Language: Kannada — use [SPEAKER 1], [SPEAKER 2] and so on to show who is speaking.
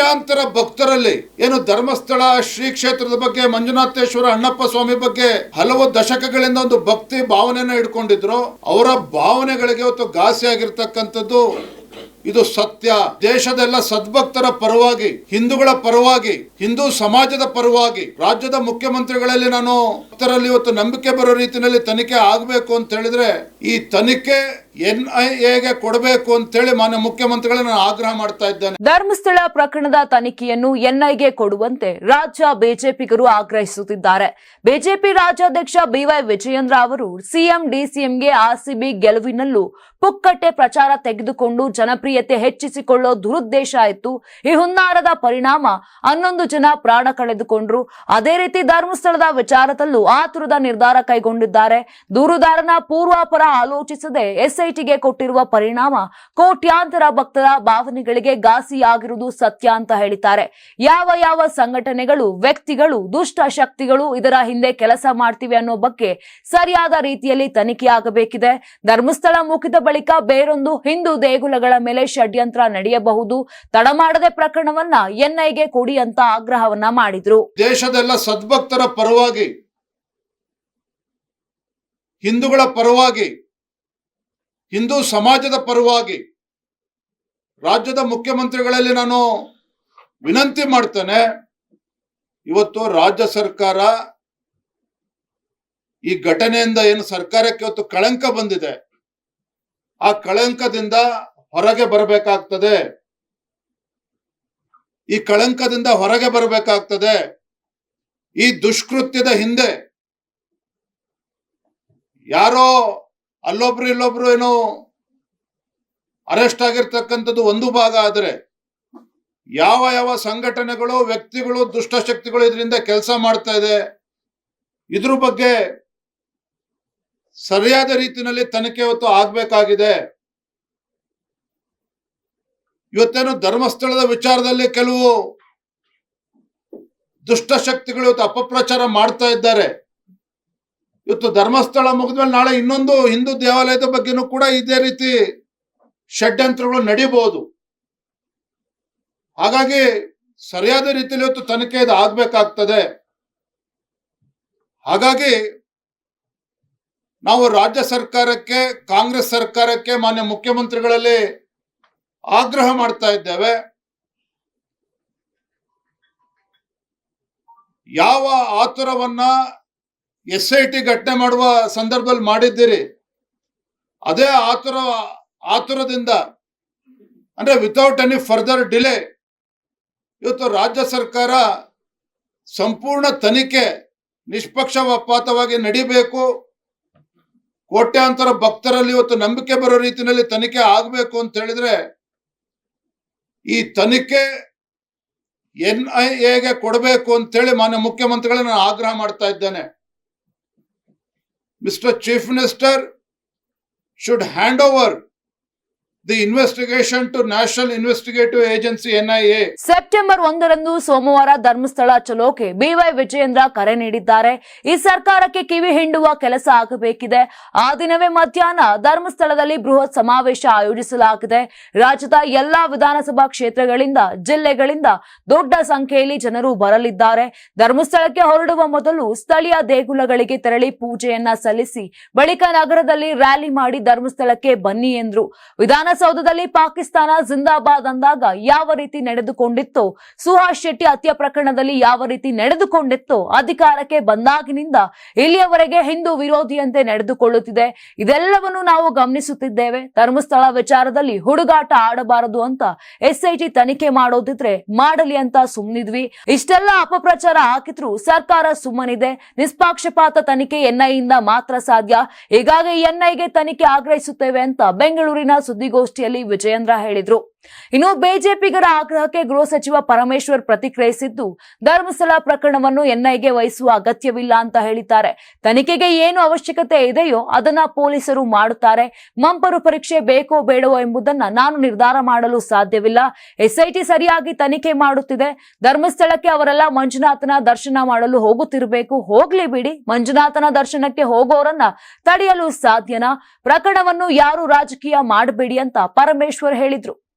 [SPEAKER 1] ಕೋಟ್ಯಾಂತರ ಭಕ್ತರಲ್ಲಿ ಏನು ಧರ್ಮಸ್ಥಳ, ಶ್ರೀ ಕ್ಷೇತ್ರದ ಬಗ್ಗೆ, ಮಂಜುನಾಥೇಶ್ವರ ಅಣ್ಣಪ್ಪ ಸ್ವಾಮಿ ಬಗ್ಗೆ ಹಲವು ದಶಕಗಳಿಂದ ಒಂದು ಭಕ್ತಿ ಭಾವನೆಯನ್ನ ಇಟ್ಕೊಂಡಿದ್ರು. ಅವರ ಭಾವನೆಗಳಿಗೆ ಇವತ್ತು ಘಾಸಿ ಆಗಿರ್ತಕ್ಕಂಥದ್ದು ಇದು ಸತ್ಯ. ದೇಶದೆಲ್ಲ ಸದ್ಭಕ್ತರ ಪರವಾಗಿ, ಹಿಂದೂಗಳ ಪರವಾಗಿ, ಹಿಂದೂ ಸಮಾಜದ ಪರವಾಗಿ, ರಾಜ್ಯದ ಮುಖ್ಯಮಂತ್ರಿಗಳಲ್ಲಿ ನಾನು ಭಕ್ತರಲ್ಲಿ ಇವತ್ತು ನಂಬಿಕೆ ಬರೋ ರೀತಿಯಲ್ಲಿ ತನಿಖೆ ಆಗಬೇಕು ಅಂತ ಹೇಳಿದ್ರೆ ಈ ತನಿಖೆ ಎನ್ ಎಗೆ ಕೊಡಬೇಕು ಅಂತೇಳಿ ಮಾನ್ಯ ಮುಖ್ಯಮಂತ್ರಿಗಳನ್ನ ನಾನು ಆಗ್ರಹ ಮಾಡ್ತಾ ಇದ್ದೇನೆ.
[SPEAKER 2] ಧರ್ಮಸ್ಥಳ ಪ್ರಕರಣದ ತನಿಖೆಯನ್ನು ಎನ್ಐಗೆ ಕೊಡುವಂತೆ ರಾಜ್ಯ ಬಿಜೆಪಿಗರು ಆಗ್ರಹಿಸುತ್ತಿದ್ದಾರೆ. ಬಿಜೆಪಿ ರಾಜ್ಯಾಧ್ಯಕ್ಷ ಬಿವೈ ವಿಜಯೇಂದ್ರ ಅವರು ಸಿಎಂ ಡಿಸಿಎಂಗೆ ಆರ್ಸಿಬಿ ಗೆಲುವಿನಲ್ಲೂ ಪುಕ್ಕಟ್ಟೆ ಪ್ರಚಾರ ತೆಗೆದುಕೊಂಡು ಜನಪ್ರಿಯತೆ ಹೆಚ್ಚಿಸಿಕೊಳ್ಳೋ ದುರುದ್ದೇಶ ಇತ್ತು. ಈ ಹುನ್ನಾರದ ಪರಿಣಾಮ ಹನ್ನೊಂದು ಜನ ಪ್ರಾಣ ಕಳೆದುಕೊಂಡ್ರು. ಅದೇ ರೀತಿ ಧರ್ಮಸ್ಥಳದ ವಿಚಾರದಲ್ಲೂ ಆತುರದ ನಿರ್ಧಾರ ಕೈಗೊಂಡಿದ್ದಾರೆ. ದೂರುದಾರನ ಪೂರ್ವಾಪರ ಆಲೋಚಿಸದೆ ಎಸ್ಐಟಿಗೆ ಕೊಟ್ಟಿರುವ ಪರಿಣಾಮ ಕೋಟ್ಯಾಂತರ ಭಕ್ತರ ಭಾವನೆಗಳಿಗೆ ಘಾಸಿಯಾಗಿರುವುದು ಸತ್ಯ ಅಂತ ಹೇಳಿದ್ದಾರೆ. ಯಾವ ಯಾವ ಸಂಘಟನೆಗಳು, ವ್ಯಕ್ತಿಗಳು ದುಷ್ಟ ಶಕ್ತಿಗಳು ಇದರ ಹಿಂದೆ ಕೆಲಸ ಮಾಡ್ತಿವೆ ಅನ್ನೋ ಬಗ್ಗೆ ಸರಿಯಾದ ರೀತಿಯಲ್ಲಿ ತನಿಖೆಯಾಗಬೇಕಿದೆ ಧರ್ಮಸ್ಥಳ ಮುಗಿದ ಬಳಿಕ ಬೇರೊಂದು ಹಿಂದೂ ದೇಗುಲಗಳ ಮೇಲೆ ಷಡ್ಯಂತ್ರ ನಡೆಯಬಹುದು. ತಡ ಮಾಡದೆ ಪ್ರಕರಣವನ್ನ ಎನ್ಐಗೆ ಕೊಡಿ ಅಂತ ಆಗ್ರಹವನ್ನ ಮಾಡಿದ್ರು.
[SPEAKER 1] ದೇಶದೆಲ್ಲ ಸದ್ಭಕ್ತರ ಪರವಾಗಿ, ಹಿಂದೂಗಳ ಪರವಾಗಿ ಹಿಂದೂ ಸಮಾಜದ ಪರವಾಗಿ ರಾಜ್ಯದ ಮುಖ್ಯಮಂತ್ರಿಗಳಲ್ಲಿ ನಾನು ವಿನಂತಿ ಮಾಡ್ತೇನೆ, ಇವತ್ತು ರಾಜ್ಯ ಸರ್ಕಾರ ಈ ಘಟನೆಯಿಂದ ಏನು ಸರ್ಕಾರಕ್ಕೆ ಇವತ್ತು ಕಳಂಕ ಬಂದಿದೆ, ಆ ಕಳಂಕದಿಂದ ಹೊರಗೆ ಬರಬೇಕಾಗ್ತದೆ. ಈ ಕಳಂಕದಿಂದ ಹೊರಗೆ ಬರಬೇಕಾಗ್ತದೆ. ಈ ದುಷ್ಕೃತ್ಯದ ಹಿಂದೆ ಯಾರೋ ಅಲ್ಲೊಬ್ರು ಇಲ್ಲೊಬ್ರು ಏನೋ ಅರೆಸ್ಟ್ ಆಗಿರ್ತಕ್ಕಂಥದ್ದು ಒಂದು ಭಾಗ ಆದರೆ ಯಾವ ಯಾವ ಸಂಘಟನೆಗಳು, ವ್ಯಕ್ತಿಗಳು, ದುಷ್ಟಶಕ್ತಿಗಳು ಇದರಿಂದ ಕೆಲಸ ಮಾಡ್ತಾ ಇದೆ, ಇದ್ರ ಬಗ್ಗೆ ಸರಿಯಾದ ರೀತಿಯಲ್ಲಿ ತನಿಖೆ ಹೊತ್ತು ಆಗ್ಬೇಕಾಗಿದೆ. ಇವತ್ತೇನು ಧರ್ಮಸ್ಥಳದ ವಿಚಾರದಲ್ಲಿ ಕೆಲವು ದುಷ್ಟಶಕ್ತಿಗಳು ಇವತ್ತು ಅಪಪ್ರಚಾರ ಮಾಡ್ತಾ ಇದ್ದಾರೆ. ಇವತ್ತು ಧರ್ಮಸ್ಥಳ ಮುಗಿದ್ಮೇಲೆ ನಾಳೆ ಇನ್ನೊಂದು ಹಿಂದೂ ದೇವಾಲಯದ ಬಗ್ಗೆನೂ ಕೂಡ ಇದೇ ರೀತಿ ಷಡ್ಯಂತ್ರಗಳು ನಡೀಬಹುದು. ಹಾಗಾಗಿ ಸರಿಯಾದ ರೀತಿಯಲ್ಲಿ ಇವತ್ತು ತನಿಖೆ ಇದು ಆಗ್ಬೇಕಾಗ್ತದೆ. ಹಾಗಾಗಿ ನಾವು ರಾಜ್ಯ ಸರ್ಕಾರಕ್ಕೆ, ಕಾಂಗ್ರೆಸ್ ಸರ್ಕಾರಕ್ಕೆ, ಮಾನ್ಯ ಮುಖ್ಯಮಂತ್ರಿಗಳಲ್ಲಿ ಆಗ್ರಹ ಮಾಡ್ತಾ ಇದ್ದೇವೆ. ಯಾವ ಆತುರವನ್ನ ಎಸ್ ಐ ಟಿ ಘಟನೆ ಮಾಡುವ ಸಂದರ್ಭದಲ್ಲಿ ಮಾಡಿದ್ದೀರಿ. ಅದೇ ಆತುರ, ಆತುರದಿಂದ, ಅಂದ್ರೆ ವಿತೌಟ್ ಎನಿ ಫರ್ದರ್ ಡಿಲೇ ಇವತ್ತು ರಾಜ್ಯ ಸರ್ಕಾರ ಸಂಪೂರ್ಣ ತನಿಖೆ ನಿಷ್ಪಕ್ಷಪಾತವಾಗಿ ನಡಿಬೇಕು. ಕೋಟ್ಯಾಂತರ ಭಕ್ತರಲ್ಲಿ ಇವತ್ತು ನಂಬಿಕೆ ಬರೋ ರೀತಿಯಲ್ಲಿ ತನಿಖೆ ಆಗಬೇಕು ಅಂತ ಹೇಳಿದ್ರೆ, ಈ ತನಿಖೆ ಎನ್ ಐ ಎಗೆ ಕೊಡಬೇಕು ಅಂತೇಳಿ ಮಾನ್ಯ ಮುಖ್ಯಮಂತ್ರಿಗಳನ್ನ ನಾನು ಆಗ್ರಹ ಮಾಡ್ತಾ ಇದ್ದೇನೆ. Mr. Chief Minister should hand over the investigation to national investigative agency N I A
[SPEAKER 2] September ಒಂದರಂದು ಸೋಮವಾರ ಧರ್ಮಸ್ಥಳ ಚಲೋಕೆ ಬಿವೈ ವಿಜಯೇಂದ್ರ ಕರೆ ನೀಡಿದ್ದಾರೆ. ಈ ಸರ್ಕಾರಕ್ಕೆ ಕಿವಿ ಹಿಂಡುವ ಕೆಲಸ ಆಗಬೇಕಿದೆ. ಆ ದಿನವೇ ಮಧ್ಯಾಹ್ನ ಧರ್ಮಸ್ಥಳದಲ್ಲಿ ಬೃಹತ್ ಸಮಾವೇಶ ಆಯೋಜಿಸಲಾಗಿದೆ. ರಾಜ್ಯದ ಎಲ್ಲಾ ವಿಧಾನಸಭಾ ಕ್ಷೇತ್ರಗಳಿಂದ, ಜಿಲ್ಲೆಗಳಿಂದ ದೊಡ್ಡ ಸಂಖ್ಯೆಯಲ್ಲಿ ಜನರು ಬರಲಿದ್ದಾರೆ. ಧರ್ಮಸ್ಥಳಕ್ಕೆ ಹೊರಡುವ ಮೊದಲು ಸ್ಥಳೀಯ ದೇಗುಲಗಳಿಗೆ ತೆರಳಿ ಪೂಜೆಯನ್ನ ಸಲ್ಲಿಸಿ, ಬಳಿಕ ನಗರದಲ್ಲಿ ರ್ಯಾಲಿ ಮಾಡಿ ಧರ್ಮಸ್ಥಳಕ್ಕೆ ಬನ್ನಿ ಎಂದ್ರು. ವಿಧಾನಸೌಧದಲ್ಲಿ ಪಾಕಿಸ್ತಾನ ಜಿಂದಾಬಾದ್ ಅಂದಾಗ ಯಾವ ರೀತಿ ನಡೆದುಕೊಂಡಿತ್ತೋ? ಸುಹಾಸ್ ಶೆಟ್ಟಿ ಹತ್ಯೆ ಪ್ರಕರಣದಲ್ಲಿ ಯಾವ ರೀತಿ ನಡೆದುಕೊಂಡಿತ್ತೋ? ಅಧಿಕಾರಕ್ಕೆ ಬಂದಾಗಿನಿಂದ ಇಲ್ಲಿಯವರೆಗೆ ಹಿಂದೂ ವಿರೋಧಿಯಂತೆ ನಡೆದುಕೊಳ್ಳುತ್ತಿದೆ. ಇದೆಲ್ಲವನ್ನು ನಾವು ಗಮನಿಸುತ್ತಿದ್ದೇವೆ. ಧರ್ಮಸ್ಥಳ ವಿಚಾರದಲ್ಲಿ ಹುಡುಗಾಟ ಆಡಬಾರದು ಅಂತ ಎಸ್ಐಟಿ ತನಿಖೆ ಮಾಡೋದಿದ್ರೆ ಮಾಡಲಿ ಅಂತ ಸುಮ್ಮನಿದ್ವಿ ಇಷ್ಟೆಲ್ಲ ಅಪಪ್ರಚಾರ ಹಾಕಿದ್ರು ಸರ್ಕಾರ ಸುಮ್ಮನಿದೆ. ನಿಷ್ಪಾಕ್ಷಪಾತ ತನಿಖೆ ಎನ್ಐಯಿಂದ ಮಾತ್ರ ಸಾಧ್ಯ. ಹೀಗಾಗಿ ಎನ್ಐಗೆ ತನಿಖೆ ಆಗ್ರಹಿಸುತ್ತೇವೆ ಅಂತ ಬೆಂಗಳೂರಿನ ಸುದ್ದಿಗೋಷ್ಠಿಯಲ್ಲಿ ವಿಜಯೇಂದ್ರ ಹೇಳಿದ್ರು. ಇನ್ನು ಬಿಜೆಪಿಗರ ಆಗ್ರಹಕ್ಕೆ ಗೃಹ ಸಚಿವ ಪರಮೇಶ್ವರ್ ಪ್ರತಿಕ್ರಿಯಿಸಿದ್ದು ಧರ್ಮಸ್ಥಳ ಪ್ರಕರಣವನ್ನು ಎನ್ಐಗೆ ವಹಿಸುವ ಅಗತ್ಯವಿಲ್ಲ ಅಂತ ಹೇಳಿದ್ದಾರೆ. ತನಿಖೆಗೆ ಏನು ಅವಶ್ಯಕತೆ ಇದೆಯೋ ಅದನ್ನ ಪೊಲೀಸರು ಮಾಡುತ್ತಾರೆ. ಮಂಪರು ಪರೀಕ್ಷೆ ಬೇಕೋ ಬೇಡವೋ ಎಂಬುದನ್ನ ನಾನು ನಿರ್ಧಾರ ಮಾಡಲು ಸಾಧ್ಯವಿಲ್ಲ. ಎಸ್ಐಟಿ ಸರಿಯಾಗಿ ತನಿಖೆ ಮಾಡುತ್ತಿದೆ. ಧರ್ಮಸ್ಥಳಕ್ಕೆ ಅವರೆಲ್ಲ ಮಂಜುನಾಥನ ದರ್ಶನ ಮಾಡಲು ಹೋಗುತ್ತಿರಬೇಕು. ಹೋಗ್ಲಿ ಬಿಡಿ, ಮಂಜುನಾಥನ ದರ್ಶನಕ್ಕೆ ಹೋಗೋರನ್ನ ತಡೆಯಲು ಸಾಧ್ಯನಾ? ಪ್ರಕರಣವನ್ನು ಯಾರು ರಾಜಕೀಯ ಮಾಡಬೇಡಿ ಅಂತ ಪರಮೇಶ್ವರ್ ಹೇಳಿದ್ರು.